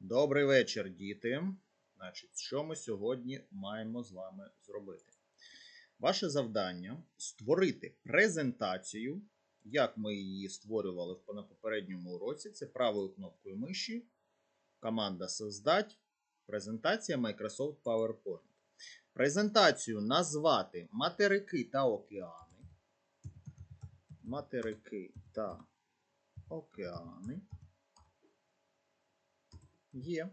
Добрий вечір, діти. Значить, що ми сьогодні маємо з вами зробити? Ваше завдання створити презентацію, як ми її створювали на попередньому уроці. Це правою кнопкою миші. Команда Создать. Презентація Microsoft PowerPoint. Презентацію назвати материки та океани. Материки та океани. Є.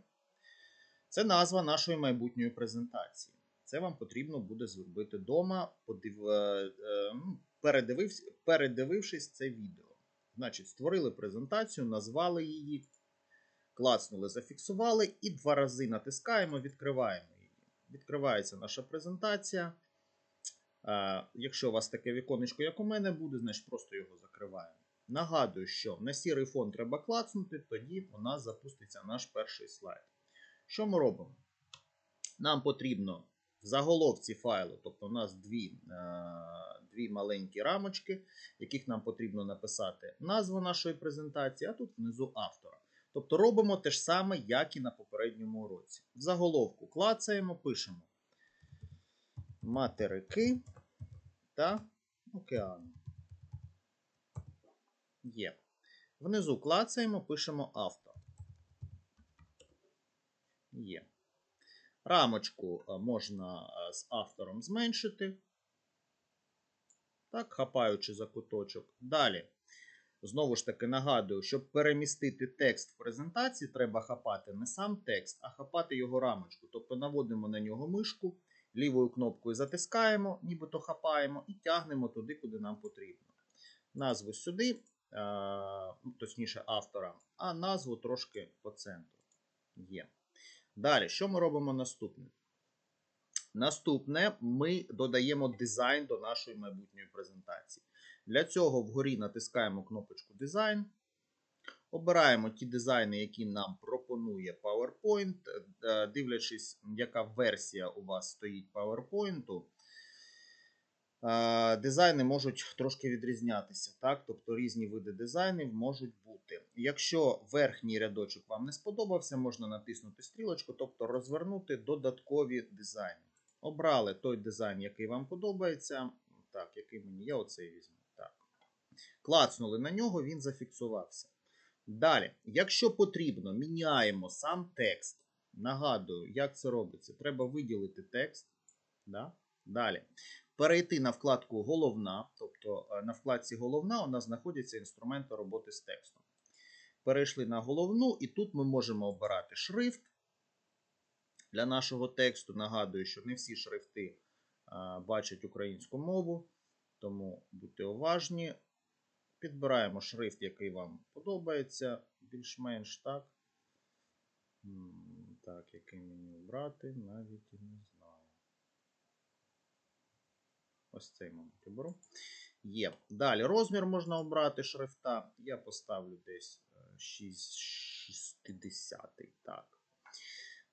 Це назва нашої майбутньої презентації. Це вам потрібно буде зробити вдома, подив... е, е, ну, передививсь... передивившись це відео. Значить, створили презентацію, назвали її, клацнули, зафіксували і два рази натискаємо, відкриваємо її. Відкривається наша презентація. Е, Якщо у вас таке віконечко, як у мене буде, значить просто його закриваємо. Нагадую, що на сірий фон треба клацнути, тоді у нас запуститься наш перший слайд. Що ми робимо? Нам потрібно в заголовці файлу, тобто у нас дві, е, дві маленькі рамочки, яких нам потрібно написати назву нашої презентації, а тут внизу автора. Тобто робимо те ж саме, як і на попередньому уроці. В заголовку клацаємо, пишемо материки та океани. Є. Внизу клацаємо, пишемо автор. Є. Рамочку е, можна е, з автором зменшити. Так, хапаючи за куточок. Далі. Знову ж таки нагадую, щоб перемістити текст в презентації, треба хапати не сам текст, а хапати його рамочку. Тобто наводимо на нього мишку, лівою кнопкою затискаємо, нібито хапаємо, і тягнемо туди, куди нам потрібно. Назву сюди, точніше автора, а назву трошки по центру. Є. Далі, що ми робимо наступне? Наступне ми додаємо дизайн до нашої майбутньої презентації. Для цього вгорі натискаємо кнопочку Дизайн. Обираємо ті дизайни, які нам пропонує PowerPoint. Е, Дивлячись, яка версія у вас стоїть PowerPoint, е, дизайни можуть трошки відрізнятися. Так? Тобто різні види дизайнів можуть бути. Якщо верхній рядочок вам не сподобався, можна натиснути стрілочку, тобто розвернути додаткові дизайни. Обрали той дизайн, який вам подобається. Так, який мені я оцей візьму. Так. Клацнули на нього, він зафіксувався. Далі, якщо потрібно, міняємо сам текст. Нагадую, як це робиться. Треба виділити текст. Да? Далі. Перейти на вкладку Головна, тобто е, на вкладці Головна у нас знаходяться інструменти роботи з текстом. Перейшли на головну, і тут ми можемо обирати шрифт для нашого тексту. Нагадую, що не всі шрифти бачать українську мову, тому будьте уважні. Підбираємо шрифт, який вам подобається, більш-менш так. Так, який мені обрати, навіть не знаю. Ось цей, мабуть, оберу. Є. Далі розмір можна обрати шрифта. Я поставлю десь е, 6 60. Так.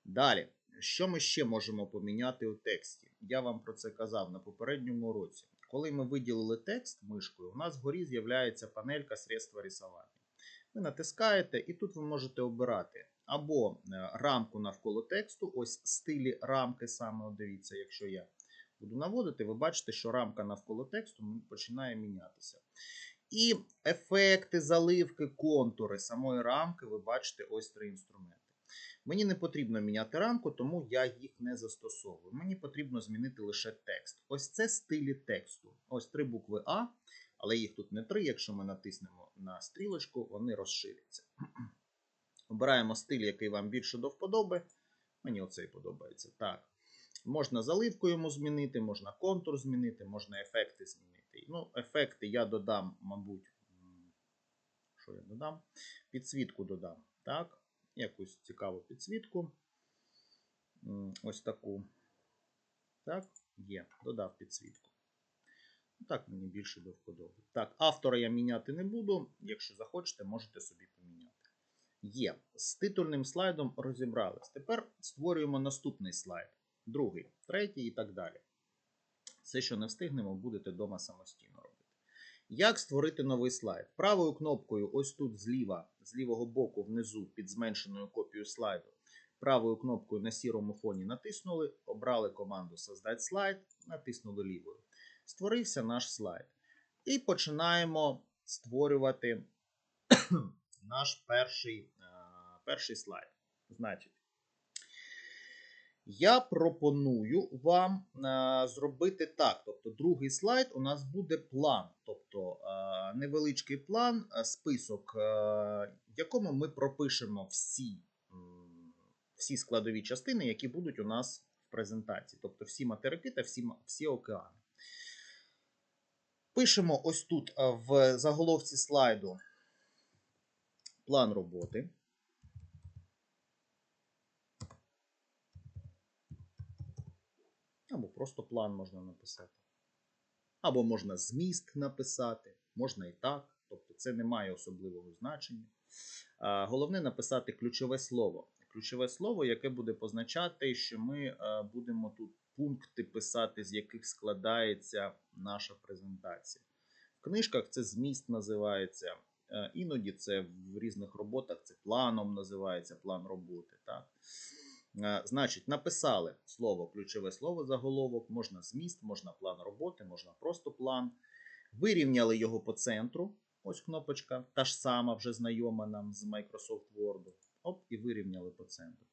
Далі, що ми ще можемо поміняти у тексті? Я вам про це казав на попередньому уроці. Коли ми виділили текст мишкою, у нас вгорі з'являється панелька средства рисування. Ви натискаєте, і тут ви можете обирати або е, рамку навколо тексту, ось стилі рамки саме, дивіться, якщо я буду наводити, ви бачите, що рамка навколо тексту починає мінятися. І ефекти, заливки, контури самої рамки, ви бачите ось три інструменти. Мені не потрібно міняти рамку, тому я їх не застосовую. Мені потрібно змінити лише текст. Ось це стилі тексту. Ось три букви А, але їх тут не три. Якщо ми натиснемо на стрілочку, вони розширяться. Обираємо стиль, який вам більше до вподоби. Мені оцей подобається. Так. Можна заливку йому змінити, можна контур змінити, можна ефекти змінити. Ну, ефекти я додам, мабуть, що я додам? Підсвітку додам. Так якусь цікаву підсвітку. Ось таку. Так, є, додав підсвітку. Ну, Так, мені більше до вподоби. Так, автора я міняти не буду. Якщо захочете, можете собі поміняти. Є. З титульним слайдом розібрались. Тепер створюємо наступний слайд. Другий, третій і так далі. Все, що не встигнемо, будете вдома самостійно робити. Як створити новий слайд? Правою кнопкою, ось тут зліва, з лівого боку, внизу, під зменшеною копією слайду, правою кнопкою на сірому фоні натиснули, обрали команду Создать слайд, натиснули лівою. Створився наш слайд. І починаємо створювати наш перший, е, перший слайд. Значить, я пропоную вам е, зробити так. Тобто, другий слайд у нас буде план, тобто е, невеличкий план, е, список, в якому ми пропишемо всі, всі складові частини, які будуть у нас в презентації, тобто всі материки та всі, всі океани. Пишемо ось тут в заголовці слайду план роботи. Або просто план можна написати. Або можна зміст написати, можна і так. Тобто це не має особливого значення. Головне написати ключове слово. Ключове слово, яке буде позначати, що ми е, будемо тут пункти писати, з яких складається наша презентація. В книжках це зміст називається. е, Іноді це в різних роботах це планом називається план роботи. Так? Е, Значить, написали слово, ключове слово, заголовок, можна зміст, можна план роботи, можна просто план. Вирівняли його по центру. Ось кнопочка, та ж сама, вже знайома нам з Microsoft Word. Оп, і вирівняли по центру.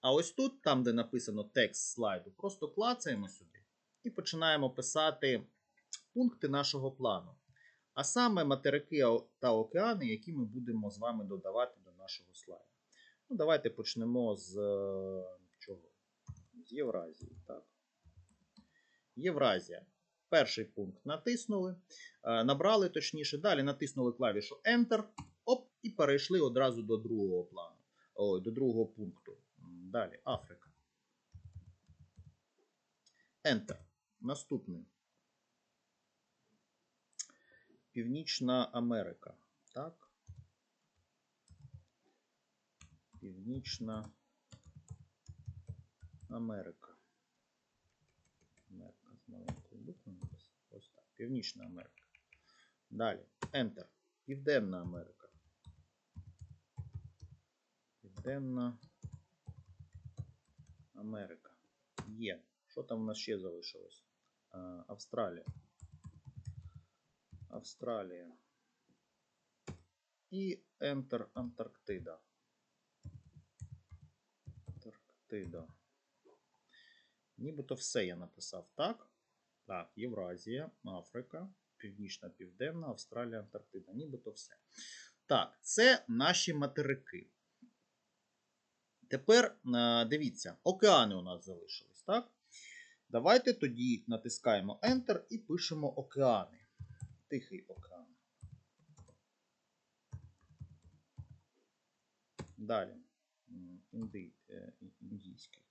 А ось тут, там, де написано текст слайду, просто клацаємо сюди і починаємо писати пункти нашого плану. А саме материки та океани, які ми будемо з вами додавати до нашого слайду. Ну, давайте почнемо з е, чого? З Євразії. Так. Євразія. Перший пункт натиснули, е, набрали точніше, далі натиснули клавішу Enter, оп, і перейшли одразу до другого плану. Ой, до другого пункту. Далі Африка. Enter. Наступний. Північна Америка. Так. Північна Америка. Америка з маленькою буквою. Ось так. Північна Америка. Далі. Enter. Південна Америка. Південна Америка. Є. Що там у нас ще залишилось? Австралія. Австралія. І Enter Антарктида. Антарктида. Нібито все я написав, так? Так, Євразія, Африка, Північна, Південна, Австралія, Антарктида. Нібито все. Так, це наші материки. Тепер е, дивіться, океани у нас залишились, так? Давайте тоді натискаємо Enter і пишемо океани. Тихий океан. Далі. М, Інди, е, і- індійський.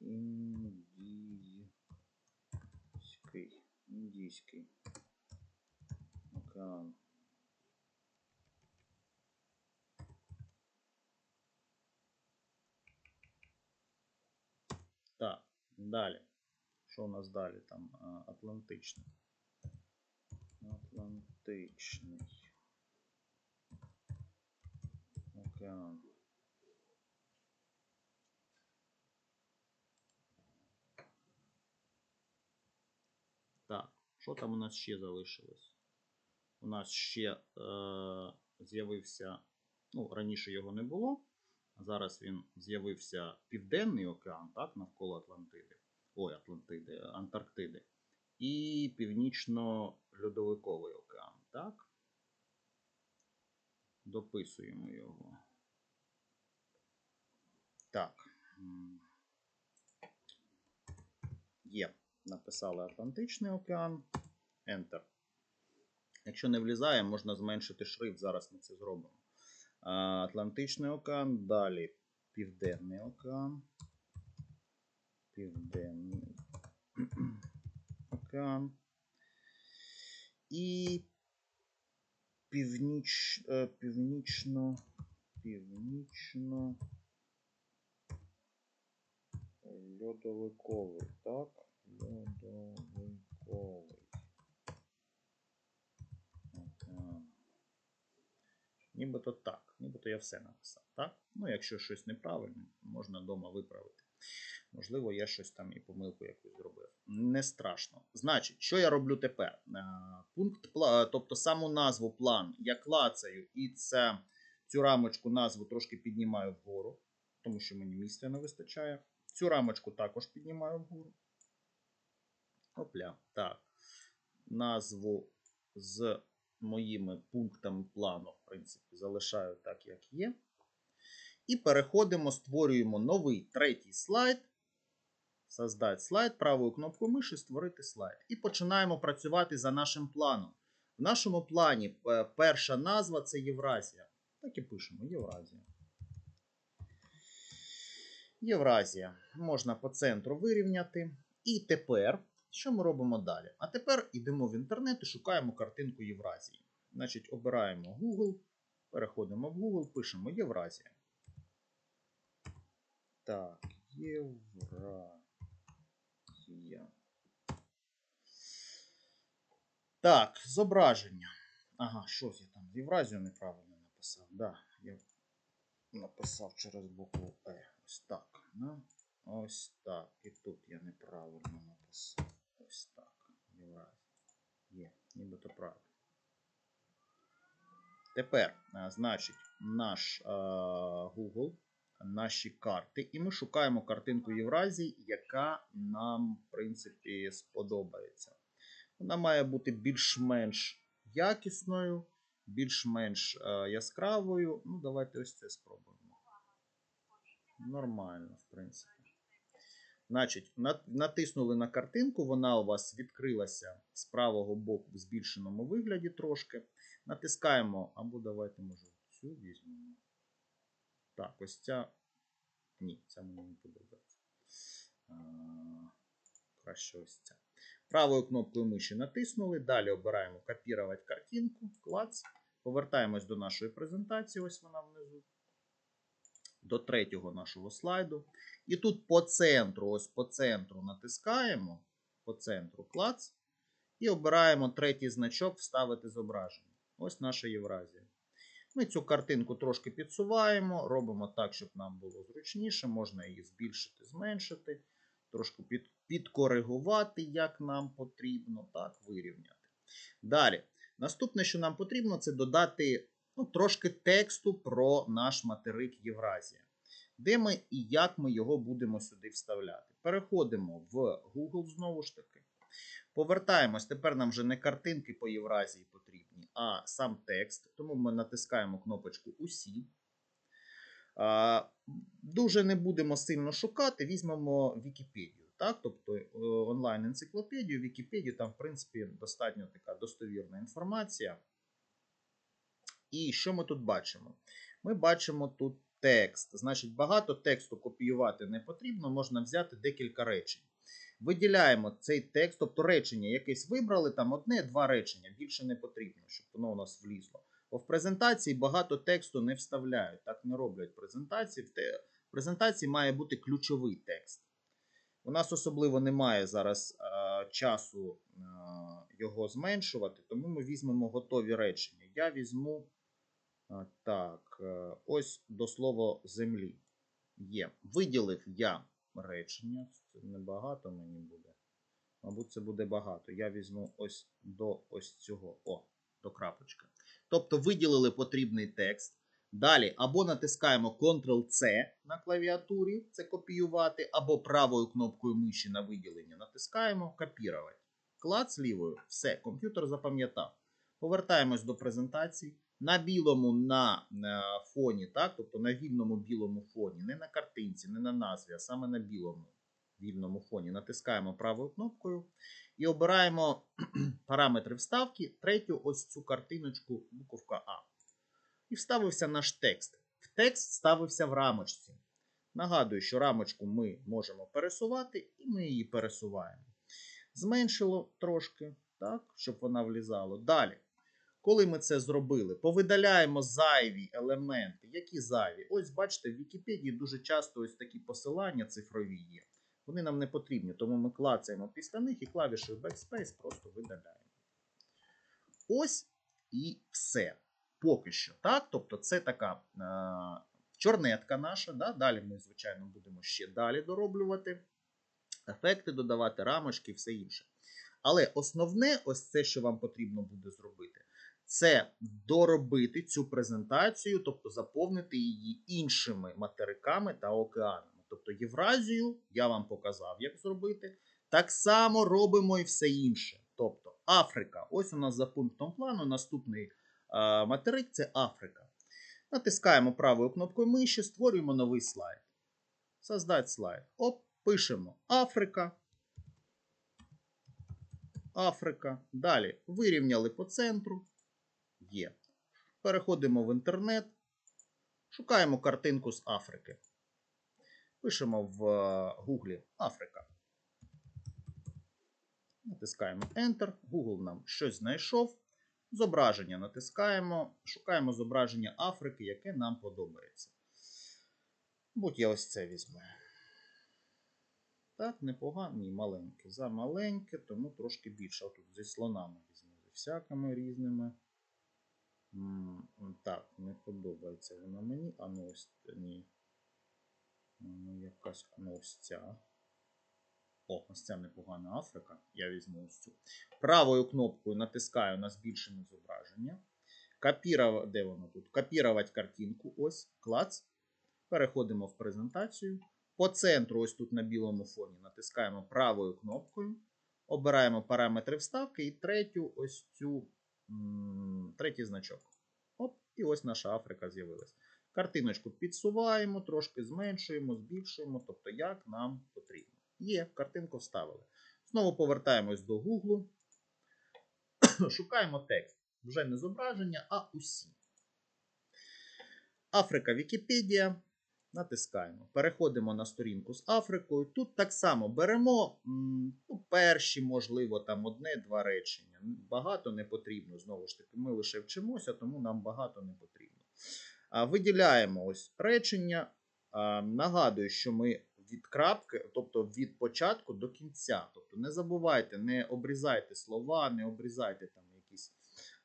Індійський. Індійський. Океан. Так, далі. Що у нас далі там? А, Атлантичний. Атлантичний. Океан. Так, що там у нас ще залишилось? У нас ще е, з'явився, ну, раніше його не було, зараз він з'явився Південний океан, так, навколо Атлантиди. Ой, Атлантиди, Антарктиди. І Північно-Льодовиковий океан, так? Дописуємо його. Так. Є. Написали Атлантичний океан. Enter. Якщо не влізає, можна зменшити шрифт. Зараз ми це зробимо. Атлантичний океан. Далі Південний океан. Південний океан. І північ, е, північно, північно льодовиковий, так? Льодовиковий. Нібито так. Нібито я все написав. Так? Ну, якщо щось неправильно, можна вдома виправити. Можливо, я щось там і помилку якусь зробив. Не страшно. Значить, що я роблю тепер? Е, Пункт, тобто саму назву план я клацаю і це, цю рамочку назву трошки піднімаю вгору, тому що мені місця не вистачає. Цю рамочку також піднімаю вгору. Опля. Так. Назву з моїми пунктами плану, в принципі, залишаю так, як є. І переходимо, створюємо новий третій слайд. Создать слайд, правою кнопкою миші створити слайд. І починаємо працювати за нашим планом. В нашому плані е, перша назва це Євразія. Так і пишемо Євразія. Євразія. Можна по центру вирівняти. І тепер, що ми робимо далі? А тепер йдемо в інтернет і шукаємо картинку Євразії. Значить, обираємо Google, переходимо в Google, пишемо Євразія. Так, Євразія. Так, зображення. Ага, щось я там Євразію неправильно написав. Да, я написав через букву Е. Ось так. Ну, ось так. І тут я неправильно написав. Ось так. Є, нібито правильно. Тепер, а, значить, наш а, Google, наші карти, і ми шукаємо картинку Євразії, яка нам, в принципі, сподобається. Вона має бути більш-менш якісною, більш-менш е, яскравою. Ну, давайте ось це спробуємо. Нормально, в принципі. Значить, натиснули на картинку, вона у вас відкрилася з правого боку в збільшеному вигляді трошки. Натискаємо, або давайте, може, цю візьмемо. Так, ось ця. Ні, ця мені не подобається. А, краще ось ця. Правою кнопкою миші натиснули. Далі обираємо копірувати картинку, клац. Повертаємось до нашої презентації, ось вона внизу. До третього нашого слайду. І тут по центру, ось по центру натискаємо, по центру клац. І обираємо третій значок вставити зображення. Ось наша Євразія. Ми цю картинку трошки підсуваємо, робимо так, щоб нам було зручніше. Можна її збільшити, зменшити, трошки під, підкоригувати, як нам потрібно, так, вирівняти. Далі. Наступне, що нам потрібно, це додати ну, трошки тексту про наш материк Євразія. Де ми і як ми його будемо сюди вставляти. Переходимо в Google знову ж таки. Повертаємось. Тепер нам вже не картинки по Євразії потрібні, а сам текст. Тому ми натискаємо кнопочку Усі. Дуже не будемо сильно шукати, візьмемо Вікіпедію. Так? Тобто е, онлайн-енциклопедію, Вікіпедію, там, в принципі, достатньо така достовірна інформація. І що ми тут бачимо? Ми бачимо тут текст. Значить, багато тексту копіювати не потрібно, можна взяти декілька речень. Виділяємо цей текст, тобто речення якесь вибрали, там одне-два речення, більше не потрібно, щоб воно у нас влізло. Бо в презентації багато тексту не вставляють, так не роблять презентації. В презентації має бути ключовий текст. У нас особливо немає зараз е, часу е, його зменшувати, тому ми візьмемо готові речення. Я візьму так, е, ось до слова землі. Є. Виділив я речення. Це небагато мені буде. Мабуть, це буде багато. Я візьму ось до ось цього. О, до крапочки. Тобто виділили потрібний текст. Далі або натискаємо Ctrl-C на клавіатурі, це копіювати, або правою кнопкою миші на виділення натискаємо копірувати. Клац лівою, все, комп'ютер запам'ятав. Повертаємось до презентації. На білому на, на фоні, так? тобто на вільному білому фоні, не на картинці, не на назві, а саме на білому вільному фоні. Натискаємо правою кнопкою і обираємо параметри вставки. Третю ось цю картиночку, буковка А. І вставився наш текст. В текст ставився в рамочці. Нагадую, що рамочку ми можемо пересувати, і ми її пересуваємо. Зменшило трошки, так, щоб вона влізала. Далі. Коли ми це зробили, повидаляємо зайві елементи. Які зайві? Ось бачите, в Вікіпедії дуже часто ось такі посилання цифрові є. Вони нам не потрібні, тому ми клацаємо після них і клавішою Backspace просто видаляємо. Ось і все. поки що. Так? Тобто, це така е, чорнетка наша. Да? Далі ми, звичайно, будемо ще далі дороблювати ефекти, додавати рамочки і все інше. Але основне, ось це, що вам потрібно буде зробити, це доробити цю презентацію, тобто заповнити її іншими материками та океанами. Тобто Євразію я вам показав, як зробити. Так само робимо і все інше. Тобто Африка. Ось у нас за пунктом плану наступний материк це Африка. Натискаємо правою кнопкою миші, створюємо новий слайд. Создать слайд. Оп, пишемо Африка. Африка. Далі вирівняли по центру. Є. Переходимо в інтернет. Шукаємо картинку з Африки. Пишемо в е, Гуглі Африка. Натискаємо Enter. Google нам щось знайшов. Зображення натискаємо. Шукаємо зображення Африки, яке нам подобається. Будь я ось це візьму. Так, непогано. Ні, маленьке. За маленьке, тому трошки більше. Тут зі слонами візьму. Зі всякими різними. Так, не подобається вона мені. А ну ось ні. Ну, якась ну, ось ця. О, ось ця непогана Африка. Я візьму ось цю. Правою кнопкою натискаю на збільшене зображення. Копірувати, де воно тут? Копірувати картинку. Ось, клац. Переходимо в презентацію. По центру, ось тут на білому фоні, натискаємо правою кнопкою. Обираємо параметри вставки і третю ось цю третій значок. Оп, і ось наша Африка з'явилась. Картиночку підсуваємо, трошки зменшуємо, збільшуємо, тобто як нам потрібно. Є, картинку вставили. Знову повертаємось до Google. Шукаємо текст. Вже не зображення, а усі. Африка Вікіпедія. Натискаємо. Переходимо на сторінку з Африкою. Тут так само беремо ну, перші, можливо, там одне-два речення. Багато не потрібно. Знову ж таки, ми лише вчимося, тому нам багато не потрібно. А, Виділяємо ось речення. А, Нагадую, що ми від крапки, тобто від початку до кінця. Тобто не забувайте, не обрізайте слова, не обрізайте там якісь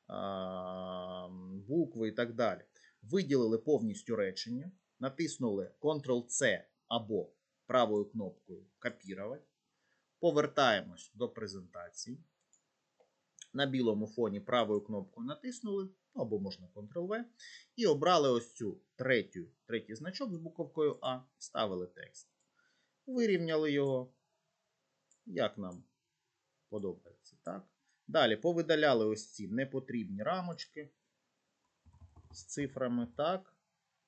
а, букви і так далі. Виділили повністю речення, натиснули Ctrl-C або правою кнопкою Копірувати. Повертаємось до презентації. На білому фоні правою кнопкою натиснули, або можна Ctrl-V, і обрали ось цю третю, третій значок з буковкою А, вставили текст. Вирівняли його, як нам подобається. так? Далі повидаляли ось ці непотрібні рамочки з цифрами. так.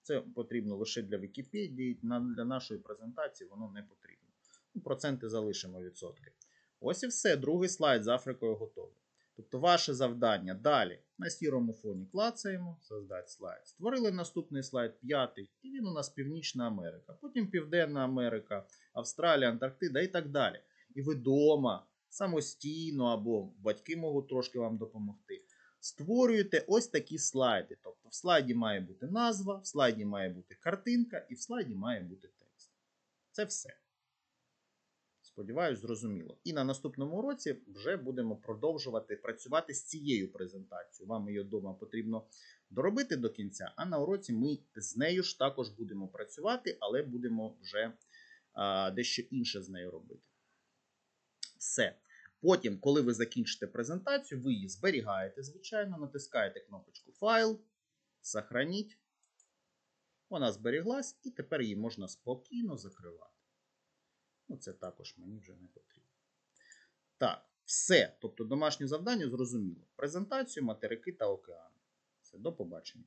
Це потрібно лише для Вікіпедії, для нашої презентації воно не потрібно. Ну, Проценти залишимо відсотки. Ось і все. Другий слайд з Африкою готовий. Тобто ваше завдання далі на сірому фоні клацаємо, создати слайд. Створили наступний слайд, п'ятий, і він у нас Північна Америка, потім Південна Америка, Австралія, Антарктида і так далі. І ви вдома самостійно або батьки можуть трошки вам допомогти. Створюєте ось такі слайди. В слайді має бути назва, в слайді має бути картинка і в слайді має бути текст. Це все. Сподіваюсь, зрозуміло. І на наступному уроці вже будемо продовжувати працювати з цією презентацією. Вам її вдома потрібно доробити до кінця, а на уроці ми з нею ж також будемо працювати, але будемо вже а, дещо інше з нею робити. Все. Потім, коли ви закінчите презентацію, ви її зберігаєте, звичайно, натискаєте кнопочку Файл, Сохраніть. Вона зберіглась, і тепер її можна спокійно закривати. Ну, це також мені вже не потрібно. Так, все. Тобто домашнє завдання зрозуміло. Презентацію, материки та океани. Все, до побачення.